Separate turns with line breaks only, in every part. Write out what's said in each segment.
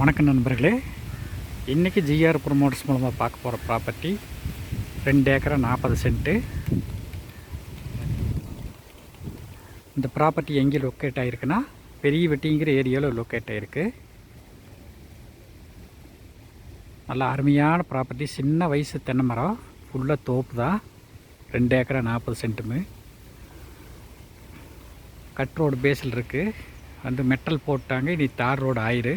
வணக்கம் நண்பர்களே. இன்றைக்கி ஜிஆர் ப்ரொமோட்டர்ஸ் மூலமாக பார்க்க போகிற ப்ராப்பர்ட்டி ரெண்டு ஏக்கரா நாற்பது சென்ட்டு இந்த ப்ராப்பர்ட்டி எங்கே லொக்கேட் ஆகிருக்குன்னா பெரிய வெட்டிங்கிற ஏரியாவில் லொக்கேட் ஆகிருக்கு நல்ல அருமையான ப்ராப்பர்ட்டி சின்ன வயசு தென்னை மரம் ஃபுல்லாக தோப்பு தான். ரெண்டு ஏக்கரா நாற்பது சென்ட்டுமு கட் ரோடு பேஸில் இருக்குது வந்து மெட்டல் போட்டாங்க இனி தார் ரோடு ஆயிரு.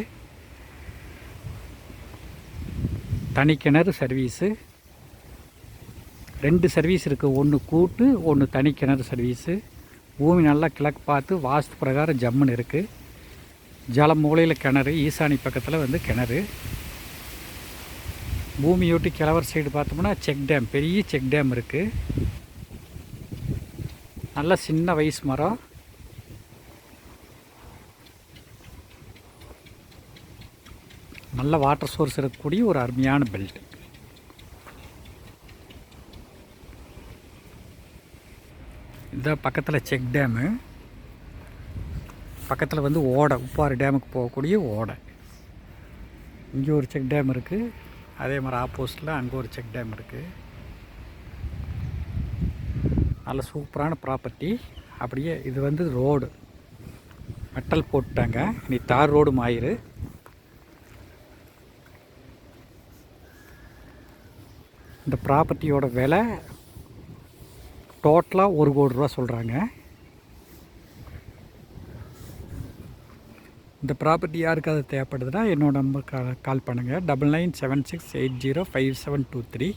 தனி கிணறு சர்வீஸு. ரெண்டு சர்வீஸ் இருக்குது ஒன்று கூட்டு ஒன்று தனி கிணறு சர்வீஸு. பூமி நல்லா கிழக்கு பார்த்து வாஸ்து பிரகாரம் ஜம்முன்னு இருக்குது ஜல மூலையில் கிணறு ஈசானி பக்கத்தில் வந்து கிணறு. பூமியொட்டி கிழவர் சைடு பார்த்தோம்னா செக் டேம் பெரிய செக் டேம் இருக்குது நல்ல சின்ன வயசு மரம். நல்ல வாட்டர் சோர்ஸ் இருக்கக்கூடிய ஒரு அருமையான பெல்ட் இந்த பக்கத்தில் செக் டேமு பக்கத்தில் வந்து ஓடை உப்பாறு டேமுக்கு போகக்கூடிய ஓடை. இங்கே ஒரு செக் டேம் இருக்குது அதே மாதிரி ஆப்போசிட்டில் அங்கே ஒரு செக் டேம் இருக்குது நல்ல சூப்பரான ப்ராப்பர்ட்டி அப்படியே இது வந்து ரோடு மெட்டல் போட்டுட்டாங்க. இனி தார் ரோடு மாயிரு. இந்த ப்ராப்பர்ட்டியோட விலை டோட்டலாக ஒரு கோடி ரூபா சொல்கிறாங்க இந்த ப்ராப்பர்ட்டி யாருக்காவது தேவைப்படுதுன்னா என்னோட நம்பர் கா கால் பண்ணுங்கள் double nine seven six eight zero five seven two three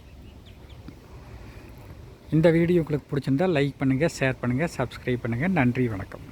இந்த வீடியோ உங்களுக்கு பிடிச்சிருந்தால் லைக் பண்ணுங்கள் ஷேர் பண்ணுங்கள் சப்ஸ்கிரைப் பண்ணுங்கள் நன்றி வணக்கம்.